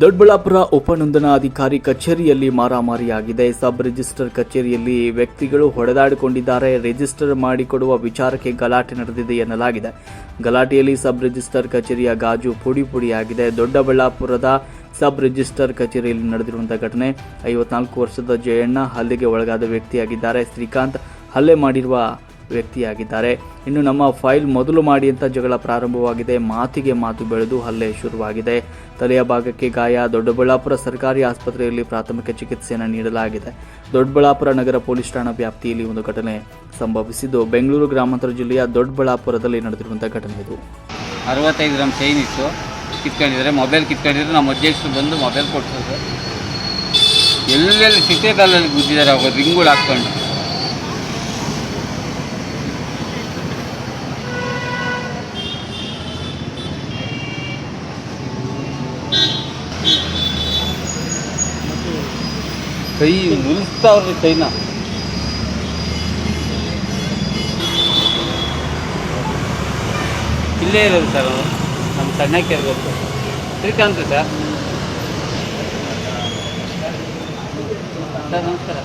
ದೊಡ್ಡಬಳ್ಳಾಪುರ ಉಪನೋಂದಣಾಧಿಕಾರಿ ಕಚೇರಿಯಲ್ಲಿ ಮಾರಾಮಾರಿಯಾಗಿದೆ. Sub register ಕಚೇರಿಯಲ್ಲಿ ವ್ಯಕ್ತಿಗಳು ಹೊಡೆದಾಡಿಕೊಂಡಿದ್ದಾರೆ. ರಿಜಿಸ್ಟರ್ ಮಾಡಿಕೊಡುವ ವಿಚಾರಕ್ಕೆ ಗಲಾಟೆ ನಡೆದಿದೆ ಎನ್ನಲಾಗಿದೆ. ಗಲಾಟೆಯಲ್ಲಿ ಸಬ್ ರಿಜಿಸ್ಟರ್ ಕಚೇರಿಯ ಗಾಜು ಪುಡಿ ಪುಡಿಯಾಗಿದೆ. ದೊಡ್ಡಬಳ್ಳಾಪುರದ ಸಬ್ ರಿಜಿಸ್ಟರ್ ಕಚೇರಿಯಲ್ಲಿ ನಡೆದಿರುವಂತಹ ಘಟನೆ ಐವತ್ನಾಲ್ಕು ವರ್ಷದ ಜಯಣ್ಣ ಹಲ್ಲೆಗೆ ಒಳಗಾದ ವ್ಯಕ್ತಿಯಾಗಿದ್ದಾರೆ. ಶ್ರೀಕಾಂತ್ ಹಲ್ಲೆ ಮಾಡಿರುವ ವ್ಯಕ್ತಿಯಾಗಿದ್ದಾರೆ. ಇನ್ನು ನಮ್ಮ ಫೈಲ್ ಮೊದಲು ಮಾಡಿ ಅಂತ ಜಗಳ ಪ್ರಾರಂಭವಾಗಿದೆ. ಮಾತಿಗೆ ಮಾತು ಬೆಳೆದು ಹಲ್ಲೆ ಶುರುವಾಗಿದೆ. ತಲೆಯ ಭಾಗಕ್ಕೆ ಗಾಯ. ದೊಡ್ಡಬಳ್ಳಾಪುರ ಸರ್ಕಾರಿ ಆಸ್ಪತ್ರೆಯಲ್ಲಿ ಪ್ರಾಥಮಿಕ ಚಿಕಿತ್ಸೆಯನ್ನು ನೀಡಲಾಗಿದೆ. ದೊಡ್ಡಬಳ್ಳಾಪುರ ನಗರ ಪೊಲೀಸ್ ಠಾಣಾ ವ್ಯಾಪ್ತಿಯಲ್ಲಿ ಒಂದು ಘಟನೆ ಸಂಭವಿಸಿದ್ದು, ಬೆಂಗಳೂರು ಗ್ರಾಮಾಂತರ ಜಿಲ್ಲೆಯ ದೊಡ್ಡಬಳ್ಳಾಪುರದಲ್ಲಿ ನಡೆದಿರುವಂತಹ ಘಟನೆ ಇದು. ಅರವತ್ತೈದು ಗ್ರಾಮ್ ಚೈನ್ ಇತ್ತು. ಕಿತ್ಕೊಂಡಿದ್ದಾರೆ ಮೊಬೈಲ್ ಕಿತ್ಕೊಂಡಿದ್ರು ನಮ್ಮ ಅಧ್ಯಕ್ಷರು ಬಂದು ಮೊಬೈಲ್ ಕೊಟ್ಟರು ಎಲ್ಲೆಲ್ಲಿ ಸಿಟ್ಟೆ ಕಾಲಲ್ಲಿ ಗುದ್ದಿದ್ದಾರೆ ಅವಾಗ ರಿಂಗುಗಳು ಹಾಕ್ಕೊಂಡು. ಕೈ ನಿಲ್ಲಿಸ್ತಾವ್ರಿ ಕೈನ. ಇಲ್ಲೇ ಇರೋದು ಸರ್ ಅವರು. ನಮ್ಮ ಸಣ್ಣಕ್ಕೆ ಇರಬೇಕು. ಶ್ರೀಕಾಂತ್ ಸರ್. ಸರ್ ನಮಸ್ಕಾರ.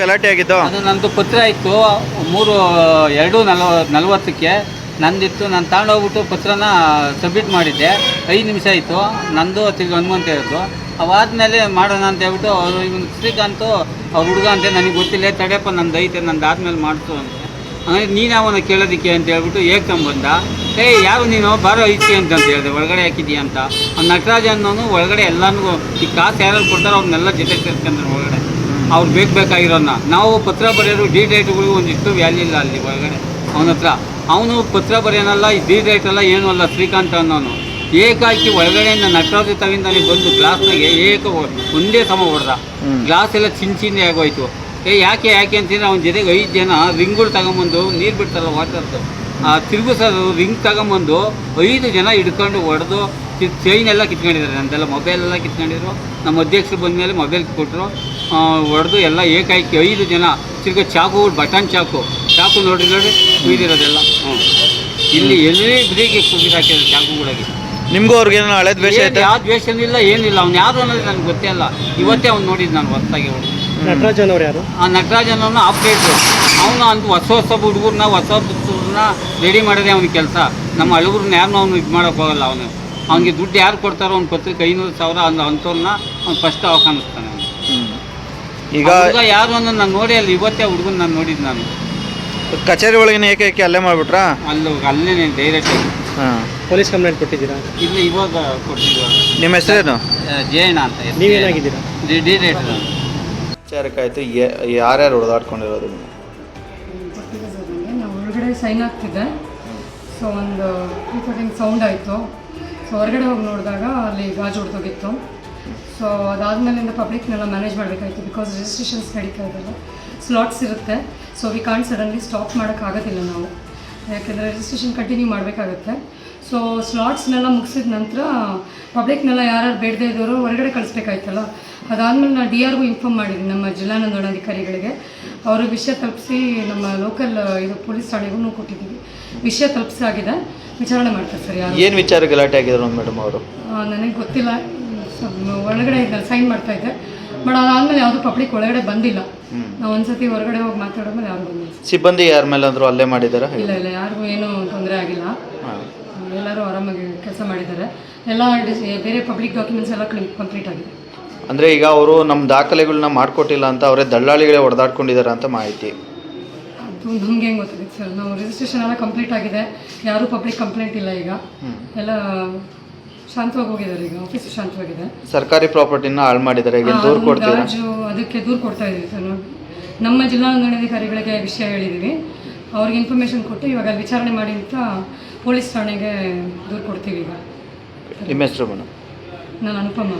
ಗಲಾಟೆ ಆಗಿದ್ದು? ಅದು ನಂದು ಪತ್ರ ಇತ್ತು. ಮೂರು ಎರಡು ನಲ್ವ ನಲ್ವತ್ತಕ್ಕೆ ನಂದಿತ್ತು. ನಾನು ತಗೊಂಡೋಗ್ಬಿಟ್ಟು ಪತ್ರನ ಸಬ್ಮಿಟ್ ಮಾಡಿದ್ದೆ. ಐದು ನಿಮಿಷ ಆಯಿತು. ನಂದು ತಿರ್ಗಿ ಹನುಮಂತ ಇರೋದು ಅವಾದಮೇಲೆ ಮಾಡೋಣ ಅಂತ ಹೇಳ್ಬಿಟ್ಟು ಅವರು ಇವನು ಶ್ರೀಕಾಂತು ಅವ್ರ ಹುಡುಗ ಅಂತ ನನಗೆ ಗೊತ್ತಿಲ್ಲ. ತಡೆಯಪ್ಪ ನಂದು ಐತೆ ನಂದು ಆದ್ಮೇಲೆ ಮಾಡ್ತು ಅಂತ. ಹಂಗಾಗಿ ನೀನು ಅವನ ಕೇಳೋದಕ್ಕೆ ಅಂತ ಹೇಳ್ಬಿಟ್ಟು ಏಕಂ ಬಂದ. ಏಯ್ ಯಾವ ನೀನು? ಬಾರೋ ಐತಿ ಅಂತ ಅಂತ ಹೇಳಿದೆ. ಒಳಗಡೆ ಹಾಕಿದ್ಯಾ ಅಂತ. ಅವ್ನು ನಟರಾಜ ಅನ್ನೋನು ಒಳಗಡೆ ಎಲ್ಲನೂ ಈ ಕಾಸು ಯಾರು ಕೊಡ್ತಾರೋ ಅವ್ರನ್ನೆಲ್ಲ ಜೊತೆ ಸೇರ್ಕೊಂಡ್ರೆ ಒಳಗಡೆ. ಅವ್ರು ಬೇಕು ಬೇಕಾಗಿರೋನ್ನ. ನಾವು ಪತ್ರ ಬರೆಯೋರು ಡಿ ಡೈಟ್ಗಳಿಗೂ ಒಂದಿಷ್ಟು ವ್ಯಾಲ್ಯೂ ಇಲ್ಲ ಅಲ್ಲಿ ಒಳಗಡೆ. ಅವನ ಹತ್ರ. ಅವನು ಪತ್ರ ಬರೆಯೋನಲ್ಲ ಈ ಡಿ ಡೇಟ್ ಎಲ್ಲ ಏನೂ ಅಲ್ಲ ಶ್ರೀಕಾಂತ್ ಅನ್ನೋನು. ಏಕಾಕಿ ಒಳಗಡೆಯಿಂದ ನಟರಾಜ ತವಿಂದಾನೆ ಬಂದು ಗ್ಲಾಸ್ನಾಗೆ ಏಕ ಒಂದೇ ಸಮ ಹೊಡೆದ. ಗ್ಲಾಸ್ ಎಲ್ಲ ಚಿನ್ ಚಿನ್ನೆ ಆಗೋಯ್ತು. ಏ ಯಾಕೆ ಯಾಕೆ ಅಂತಂದರೆ ಅವನ ಜೊತೆಗೆ ಐದು ಜನ ರಿಂಗ್ಗಳು ತಗೊಂಬಂದು ನೀರು ಬಿಡ್ತಾರಲ್ಲ ವಾಟರ್ದು ತಿರುಗಿಸೋದು ರಿಂಗ್ ತಗೊಂಬಂದು ಐದು ಜನ ಹಿಡ್ಕೊಂಡು ಹೊಡೆದು ಚೈನ್ ಎಲ್ಲ ಕಿತ್ಕೊಂಡಿದ್ದಾರೆ. ನಂದೆಲ್ಲ ಮೊಬೈಲ್ ಎಲ್ಲ ಕಿತ್ಕೊಂಡಿದ್ರು. ನಮ್ಮ ಅಧ್ಯಕ್ಷರು ಬಂದಮೇಲೆ ಮೊಬೈಲ್ ಕೊಟ್ಟರು ಹೊಡೆದು ಎಲ್ಲ ಏಕಾಏಕಿ ಐದು ಜನ ತಿರ್ಗಿ ಚಾಕು ಬಟನ್ ಚಾಕು. ಚಾಕು ನೋಡಿ ನೋಡಿ ಕುಯ್ದಿರೋದೆಲ್ಲ. ಹ್ಞೂ ಇಲ್ಲಿ ಎಲ್ಲಿ ಬಿಡಿಗೆ ಕುಯ್ದು ಹಾಕಿದ್ರು ಚಾಕುಗಳಾಗಿ. ನಿಮಗೂ ಅವ್ರಿಗೆ ಏನೋ ಹಳೆ ದ್ವೇಷ ಐತೆ? ಯಾವ ದ್ವೇಷನೂ ಇಲ್ಲ ಏನಿಲ್ಲ. ಅವ್ನು ಯಾರು ಅನ್ನೋದು ನನಗೆ ಗೊತ್ತೇ ಇಲ್ಲ ಇವತ್ತೇ ಅವ್ನು ನೋಡಿದ್ದು ನಾನು ಹೊಸದಾಗಿ ಅವರು ನಟರಾಜನ್ ಅವ್ರು ಯಾರು? ಆ ನಟರಾಜನವನ್ನ ಆಪ್ರೇಟ್ರು ಅವನು ಅಂತ ಹೊಸ ಹೊಸ ಹುಡುಗರನ್ನ ಹೊಸ ಹುಡುಗರನ್ನ ರೆಡಿ ಮಾಡೋದೇ ಅವನ ಕೆಲಸ. ನಮ್ಮ ಹಳಗ್ರನ್ನ ಯಾರನ್ನೂ ಅವನು ಇದು ಮಾಡೋಕೆ ಹೋಗಲ್ಲ ಅವನು. ಅವನಿಗೆ ದುಡ್ಡು ಯಾರು ಕೊಡ್ತಾರೋ ಅವ್ನು ಪತ್ರಿಕೆ ಐನೂರು ಸಾವಿರ ಅಂದ ಅಂಥವ್ರನ್ನ ಅವ್ನು ಫಸ್ಟ್ ಅವಾಗ ಕಾಣಿಸ್ತಾನೆ ಅವ್ನು. ಈಗ ಹುಡುಗ ಯಾರು ಅಂದ್ರೆ ನಾನು ನೋಡಿ ಅಲ್ಲಿ ಇವತ್ತೇ ಹುಡುಗನ ನಾನು ನೋಡಿದ್ದು ನಾನು. ಕಚೇರಿ ಒಳಗಿನ ಏಕೆ ಏಕೆ ಅಲ್ಲೇ ಮಾಡಿಬಿಟ್ರಾ? ಅಲ್ಲಿ ಅಲ್ಲೇ ಡೈರೆಕ್ಟ್ ಹಾಂ. ಪೊಲೀಸ್ ಕಂಪ್ಲೇಂಟ್ ಕೊಟ್ಟಿದ್ದೀರಾ? ಇಲ್ಲಿ ಇವಾಗ ಕೊಟ್ಟಿದ್ದೀವಿ ನಿಮ್ಮ ಹೆಸರೇನು? ಜಯಣ್ಣ ಅಂತ. ನೀವೇನಾಗಿದ್ದೀರಾ? ಡಿ- ಡಿ ರೇಟ್ ವಿಚಾರಕ್ಕಾಯ್ತು ಯಾರ್ಯಾರು ಹೊಡೆದಾಡ್ಕೊಂಡಿರೋದು ಒಳಗಡೆ ಸೈನ್ ಆಗ್ತಿದೆ. ಸೊ ಒಂದು ಹಿಂಗೆ ಸೌಂಡ್ ಆಯಿತು. ಸೊ ಹೊರಗಡೆ ಹೋಗಿ ನೋಡಿದಾಗ ಅಲ್ಲಿ ಗಾಜು ಹೊಡೆದೋಗಿತ್ತು. ಸೊ ಅದಾದಮೇಲಿಂದ ಪಬ್ಲಿಕ್ನೆಲ್ಲ ಮ್ಯಾನೇಜ್ ಮಾಡಬೇಕಾಯ್ತು ಬಿಕಾಸ್ ರಿಜಿಸ್ಟ್ರೇಷನ್ಸ್ ನಡೀತಾ ಇದೆಲ್ಲ ಸ್ಲಾಟ್ಸ್ ಇರುತ್ತೆ. So we can't suddenly stop ಮಾಡೋಕ್ಕಾಗೋದಿಲ್ಲ ನಾವು. ಯಾಕೆಂದರೆ ರಿಜಿಸ್ಟ್ರೇಷನ್ ಕಂಟಿನ್ಯೂ ಮಾಡಬೇಕಾಗುತ್ತೆ. ಸೊ ಸ್ಲಾಟ್ಸ್ನೆಲ್ಲ ಮುಗಿಸಿದ ನಂತರ ಪಬ್ಲಿಕ್ನೆಲ್ಲ ಯಾರ್ಯಾರು ಬೇಡದೇ ಇದ್ದವರು ಹೊರಗಡೆ ಕಳಿಸ್ಬೇಕಾಯ್ತಲ್ಲ? ಅದಾದಮೇಲೆ ನಾನು ಡಿ ಆರ್ಗೂ ಇನ್ಫಾರ್ಮ್ ಮಾಡಿದ್ದೀನಿ ನಮ್ಮ ಜಿಲ್ಲಾ ನೋಂದಣಾಧಿಕಾರಿಗಳಿಗೆ. ಅವರು ವಿಷಯ ತಲುಪಿಸಿ ನಮ್ಮ ಲೋಕಲ್ ಇದು ಪೊಲೀಸ್ ಠಾಣೆಗೂ ಕೊಟ್ಟಿದ್ದೀವಿ. ವಿಷಯ ತಲುಪಿಸಾಗಿದೆ. ವಿಚಾರಣೆ ಮಾಡ್ತಾರೆ ಸರ್ ಯಾರು? ಏನು ವಿಚಾರ ಗಲಾಟೆ ಆಗಿದ್ರು ಮೇಡಮ್ ಅವರು? ನನಗೆ ಗೊತ್ತಿಲ್ಲ. ಒಳಗಡೆ ಇದ್ದ ಸೈನ್ ಮಾಡ್ತಾ ಇದ್ದೆ. ಬಟ್ ಅದಾದಮೇಲೆ ಯಾವುದು ಪಬ್ಲಿಕ್ ಒಳಗಡೆ ಬಂದಿಲ್ಲ. ನಾವು ಒಂದ್ಸತಿ ಹೊರಗಡೆ ಹೋಗಿ ಮಾತಾಡೋದ್ಮೇಲೆ ಯಾರು ಬಂದಿಲ್ಲ. ಸಿಬ್ಬಂದಿ ಯಾರ ಮೇಲಾದರೂ ಅಲ್ಲೇ ಮಾಡಿದಾರ? ಇಲ್ಲ ಇಲ್ಲ ಯಾರಿಗೂ ಏನೂ ತೊಂದರೆ ಆಗಿಲ್ಲ. ಎಲ್ಲರೂ ಆರಾಮಾಗಿ ಕೆಲಸ ಮಾಡಿದ್ದಾರೆ. ಎಲ್ಲ ಬೇರೆ ಪಬ್ಲಿಕ್ ಡಾಕ್ಯುಮೆಂಟ್ಸ್ ಎಲ್ಲ ಕಂಪ್ಲೀಟ್ ಆಗಿದೆ. ಅಂದರೆ ಈಗ ಅವರು ನಮ್ಮ ದಾಖಲೆಗಳನ್ನ ಮಾಡಿಕೊಟ್ಟಿಲ್ಲ ಅಂತ ಅವರೇ ದಳ್ಳಾಳಿಗಳೇ ಹೊಡೆದಾಡ್ಕೊಂಡಿದ್ದಾರೆ ಅಂತ ಮಾಹಿತಿ. ಅದು ನಮ್ಗೆ ಹೆಂಗೆ ಗೊತ್ತಿದೆ ಸರ್? ನಾವು ರಿಜಿಸ್ಟ್ರೇಷನ್ ಎಲ್ಲ ಕಂಪ್ಲೀಟ್ ಆಗಿದೆ. ಯಾರೂ ಪಬ್ಲಿಕ್ ಕಂಪ್ಲೇಂಟ್ ಇಲ್ಲ ಈಗ. ಎಲ್ಲ ಶಾಂತವಾಗಿ ಹೋಗಿದ್ದಾರೆ ಈಗ ಆಫೀಸ್ ಶಾಂತವಾಗಿದೆ. ಸರ್ಕಾರಿ ಪ್ರಾಪರ್ಟಿನ ಹಾಳು ಮಾಡಿದ್ದಾರೆ. ಈಗ ದೂರು ಕೊಡ್ತೀರಾ? ಅದಕ್ಕೆ ದೂರು ಕೊಡ್ತಾ ಇದ್ದೀವಿ ಸರ್ ನಾವು. ನಮ್ಮ ಜಿಲ್ಲಾ ನೋಂದಣಾಧಿಕಾರಿಗಳಿಗೆ ವಿಷಯ ಹೇಳಿದ್ದೀವಿ ಅವ್ರಿಗೆ ಇನ್ಫಾರ್ಮೇಶನ್ ಕೊಟ್ಟು ಇವಾಗ ಅಲ್ಲಿ ವಿಚಾರಣೆ ಮಾಡಿ ಅಂತ ಪೊಲೀಸ್ ಠಾಣೆಗೆ ದೂರು ಕೊಡ್ತೀವಿ ಈಗ. ನಿಮ್ಮ ಹೆಸರು ಮೇಡಮ್? ನಾನು ಅನುಪಮ.